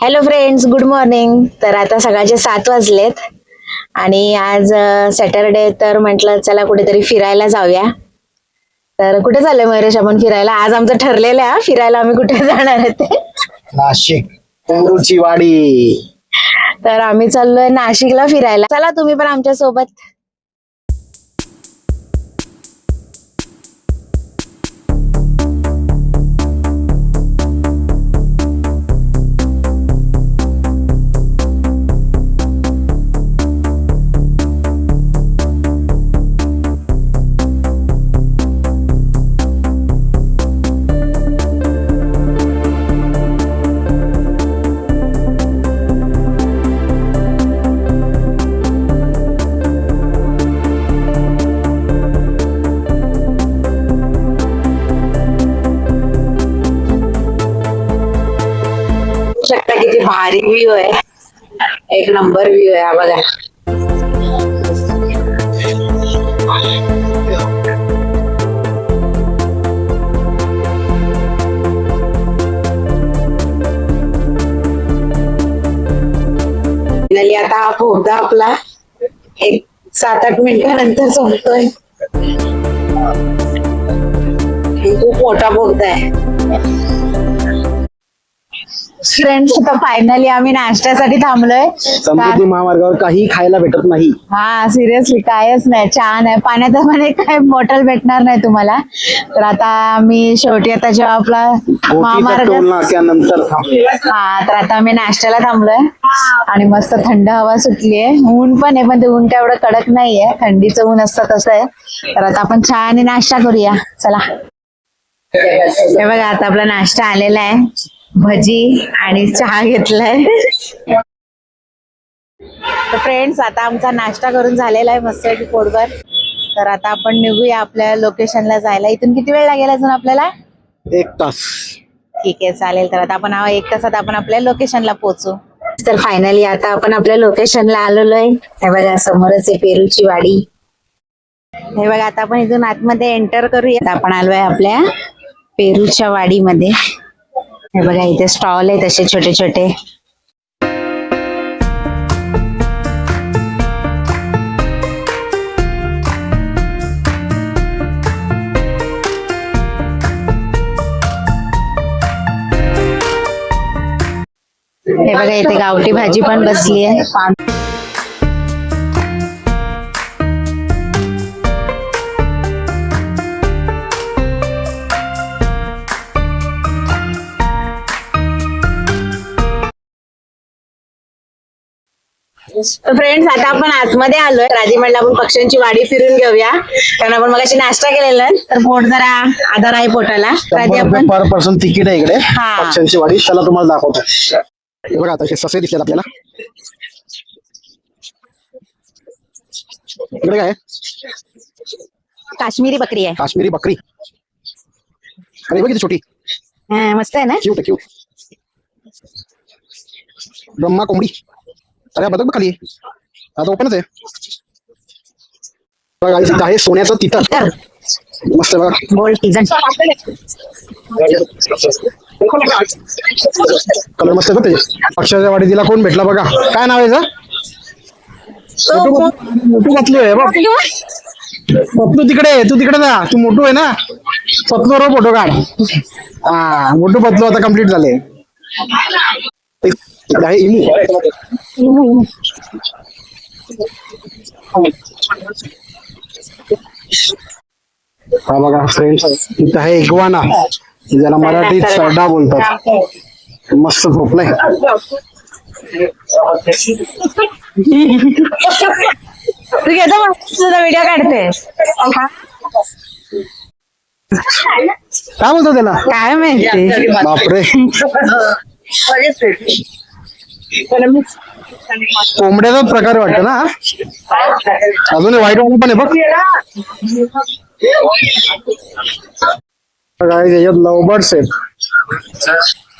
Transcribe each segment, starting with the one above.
Hello friends good morning तर आता सकाळचे सात वाजलेत. आणि आज सॅटरडे तर म्हटलं चला कुठेतरी फिरायला जाऊया. तर कुठे चाललोय मयुरेश आपण फिरायला? आज आमचं ठरलेलं आहे फिरायला आम्ही कुठे जाणार आहे ते? नाशिक. वाडी. तर आम्ही चाललोय नाशिकला फिरायला. चला तुम्ही पण आमच्यासोबत भारी व्ह्यू आहे. एक नंबर व्ह्यू आहे हा बघा. फायनली आता हा पोहता आपला. एक सात आठ मिनिटानंतर संपतोय. खूप मोठा बोगदा आहे. फ्रेंड्स आता फायनली आम्ही नाश्त्यासाठी थांबलोय. समृद्धी महामार्गावर काही खायला भेटत नाही. हा सिरियसली कायच नाही छान आहे. पाण्याचं पण एक काय बॉटल भेटणार नाही तुम्हाला. तर आता आम्ही शेवटी आता जेव्हा आपला महामार्ग थांबले हा तर आता आम्ही नाश्त्याला थांबलोय. आणि मस्त थंड हवा सुटली आहे ऊन पण आहे पण ते ऊन काय एवढं कडक नाहीये. थंडीचं ऊन असतं तसं आहे. तर आता आपण छान नाश्ता करूया. चला. हे बघा आता आपला नाश्ता आलेला आहे. भजी आणि चहा घेतलाय. तर फ्रेंड्स आता आमचा नाश्ता करून झालेला आहे मस्त पोटभर. तर आता आपण निघूया आपल्या लोकेशनला जायला. इथून किती वेळ लागेल अजून आपल्याला? एक तास. ठीक आहे चालेल. तर आता आपण हा एक तासात आपण आपल्या लोकेशनला पोहोचू. तर फायनली आता आपण आपल्या लोकेशनला आलेलो आहे हे बघा समोरच आहे पेरूची वाडी. हे बघा आता आपण इथून आतमध्ये एंटर करूया. आपण आलोय आपल्या पेरूच्या वाडीमध्ये. हे इथे स्टॉल है ते छोटे छोटे हे बघा भाजी पण बसली आहे. तर फ्रेंड्स आता आपण आतमध्ये आलोय. राजी म्हणलं आपण पक्ष्यांची वाडी फिरून घेऊया. कारण आपण मग नाश्ता केलेला आहे, तर पोट जरा आधार आहे पोटाला. आपण पर पर्सन तिकीट आहे इकडे. पक्ष्यांची वाडी त्याला तुम्हाला दाखवतो. हे बघा आता ससे दिसतात आपल्याला. इकडे काय आहे? काश्मीरी बकरी आहे. काश्मीरी बकरी. अरे बघ किती छोटी. हा, मस्त आहे ना? क्यूट आहे क्यूट ब्रह्मा कोंबडी. अरे बघ खाली. आता ओपनच आहे. बघा इथं आहे सोन्याचं तिथं. मस्त बघा. गोल्ड सीझन कलर मस्त बघ पक्षाच्या वाडीला कोण भेटला बघा. काय नाव आहे मोटू पतलू आहे बघ. पतलू तिकडे तू तिकडे जा. तू मोठू आहे ना? पतलू रो फोटो काढ. हा मोठू पतलू आता कंप्लीट झाले. इमू. हा बघा फ्रेंड्स इथं आहे इगवाना. ज्याला मराठीत सरडा बोलतात. मस्त झोपलाय तू घेतो तुझा व्हिडिओ काढते. काय बोलतो त्याला? काय माहिती? बापरे. कोंबड्याचा प्रकार वाटत ना? अजून वाईट वाला पण आहे बघ बघा, याच्यात लव आहेत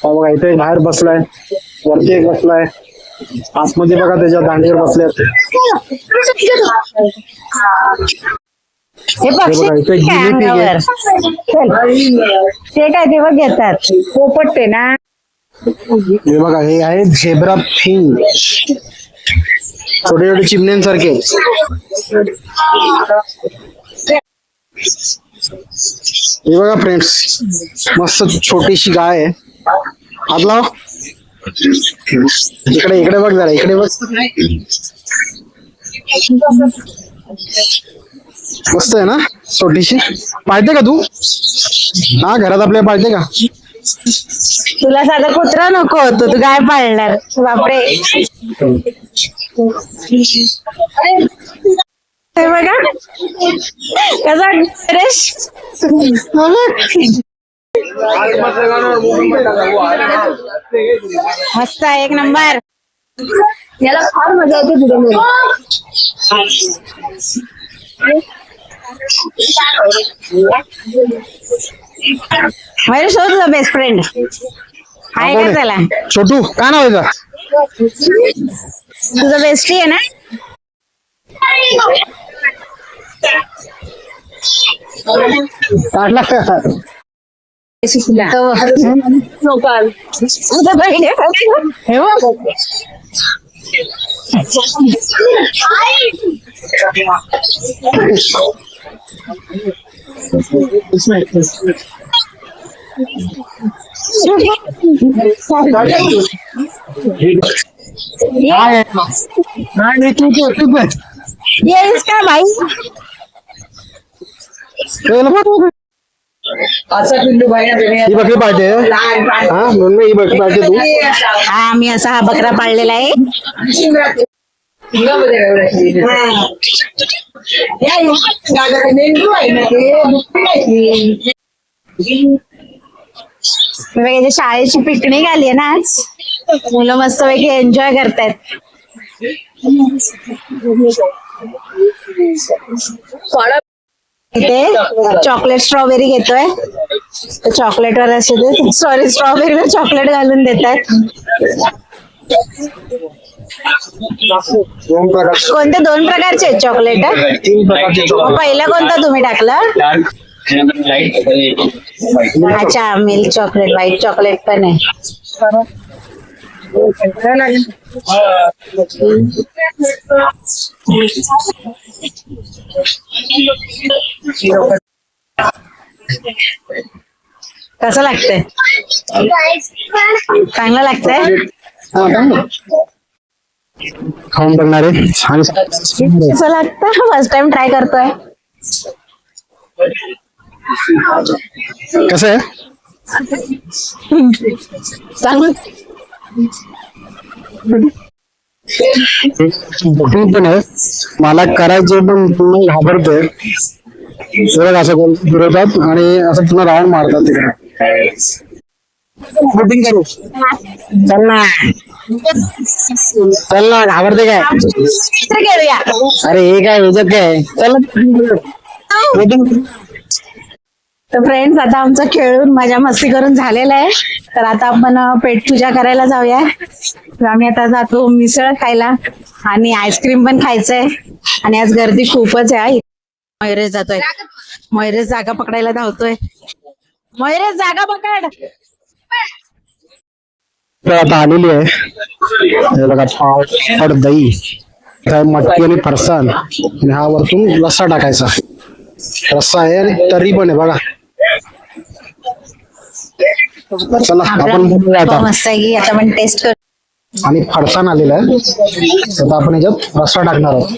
बघा इथे बाहेर बसलाय वरती एक बसलाय आतमध्ये बघा त्याच्या दांडीवर बसल्यात हे पक्षी बघा, इथे काय guinea pig आहे. अंगावर? चल. ते काय ते घेतात पोपट ना हे बघा हे आहे झेब्रा फिंग. छोटे छोटे चिमण्यांसारखे. हे बघा फ्रेंड्स मस्त छोटीशी गाय आहे. हात लाव. इकडे इकडे बघ जरा इकडे बघ. मस्त आहे ना छोटीशी. पाळते का तू? हा घरात आपल्या पाळते का? तुला साधा कुत्रा नको होतो तू काय पाळणार. बापरे. हे बघा. कसा फ्रेश मस्त आहे, एक नंबर. याला फार मजा येते पुढे माझ्या शोध तुझा बेस्ट फ्रेंड आहे का त्याला छोटू काय नाव आहे त्याचं? तुझा बेस्टी आहे ना काढला का? तो तुझा बहीण आहे. हे बघ. काय आहे? नाही नाही तू तू तू पण. येईस का बाई चल बघ. ही बकरी पाळते हा म्हणून मी ही बकरी पाळते तू हा आम्ही असा हा बकरा पाळलेला आहे बघा, इथे शाळेची पिकनिक आली आहे ना आज मुलं मस्तपैकी एन्जॉय करतायत इथे चॉकलेट स्ट्रॉबेरी घेतोय चॉकलेट वर असे ते सॉरी स्ट्रॉबेरी वर चॉकलेट घालून देतात दोन प्रकार कोणते दोन प्रकारचे आहेत चॉकलेट तीन प्रकारचे चॉकलेट पहिलं कोणता तुम्ही टाकला? अच्छा मिल्क चॉकलेट व्हाईट चॉकलेट पण आहे. कसं लागतंय? चांगलं लागतंय? खाऊन बघणार आहे. कसं लागतं फर्स्ट टाइम ट्राय करतोय. कसं आहे? चांगलं. मोठं पण आहे. मला करायचे पण पुन्हा घाबरतोय. बघ असं करून फिरवतात आणि असं पुन्हा राऊंड मारतात तिकडे. बोटिंग करू. चल. ना चल ना घाबरते काय? चित्र अरे हे काय ह्याच्यात काय? चल तर फ्रेंड्स आता आमचं खेळून मजा मस्ती करून झालेलं आहे. तर आता आपण पेट पूजा करायला जाऊया. तर आम्ही आता जातो मिसळ खायला आणि आईस्क्रीम पण खायचंय. आणि आज गर्दी खूपच आहे मयुरेश जातोय. मयुरेश जागा पकडायला धावतोय. मयुरेश जागा पकड. आता आलेली आहे. हे बघा पाव और दही. काय मटकी आणि फरसाण. आणि हा वरतून रस्सा टाकायचा. रस्सा आहे तरी पण आहे बघा. चला आपण आता. आपण टेस्ट करू. आणि फरसाण आलेला आहे. आता आपण याच्यात रस्सा टाकणार आहोत.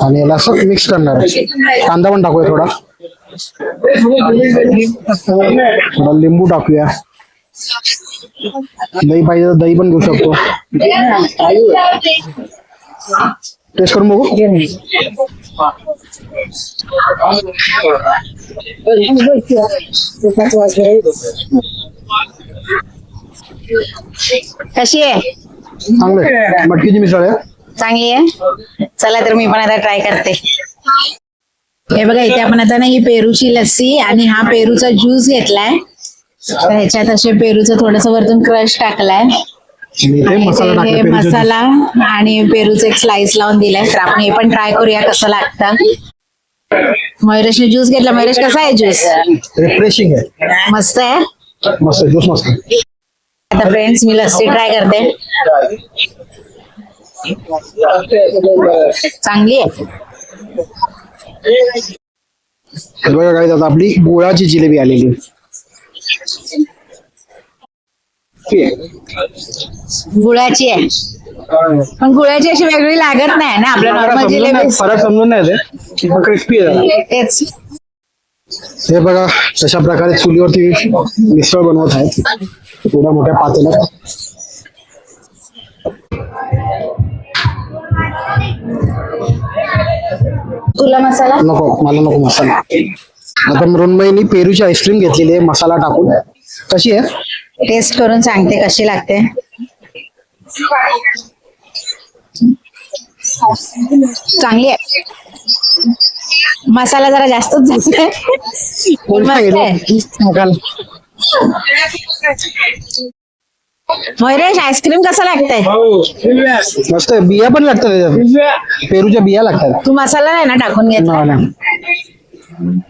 आणि याला असं मिक्स करणार आहे कांदा पण टाकूया थोडा. थोडा लिंबू टाकूया. दही पाहिजे तर दही पण घेऊ शकतो. टेस्ट करून बघू. कशी आहे? चांगलं मटकीची मिसळ आहे. चांगली आहे. चला तर मी पण आता ट्राय करते. हे बघा इथे आपण आता ना ही पेरूची लस्सी आणि हा पेरूचा ज्यूस घेतलाय. तर ह्याच्यात असे पेरूचं थोडस वरतून क्रश टाकलाय. आणि मसाला इथे हे टाकला पेरूच्या मसाला आणि पेरूचं एक स्लाइस लावून दिलाय. तर आपण हे पण ट्राय करूया कसं लागतं. मयुरेशने ज्यूस घेतला. मयुरेश कसा आहे ज्यूस? रिफ्रेशिंग आहे. मस्त आहे? मस्त ज्यूस मस्त आहे. आता फ्रेंड्स मी लस्सी ट्राय करते. चांगली आहे. बघा काय आता आपली गुळाची जिलेबी आलेली. गुळाची आहे. पण गुळाची अशी वेगळी लागत नाही ना आपल्या नॉर्मल जिलेबी. फरक समजून नाही क्रिस्पी आहे. तेच. हे बघा तशा प्रकारे चुलीवरती मिसळ बनवत आहेत. एवढ्या मोठ्या पातेल्यात. तुला मसाला? नको मला नको मसाला. आता मृण्मयीनी पेरूची आईस्क्रीम घेतलेली आहे मसाला टाकून. कशी आहे? टेस्ट करून सांगते कशी लागते. चांगली आहे. मसाला जरा जास्तच झालाय. पण मस्त आहे. मयुरेश आईस्क्रीम कसं लागतंय? मस्त आहे. बिया पण लागतात त्याच्यात. पेरूच्या बिया लागतात. तू मसाला नाही ना टाकून घेतला नाही, नाही.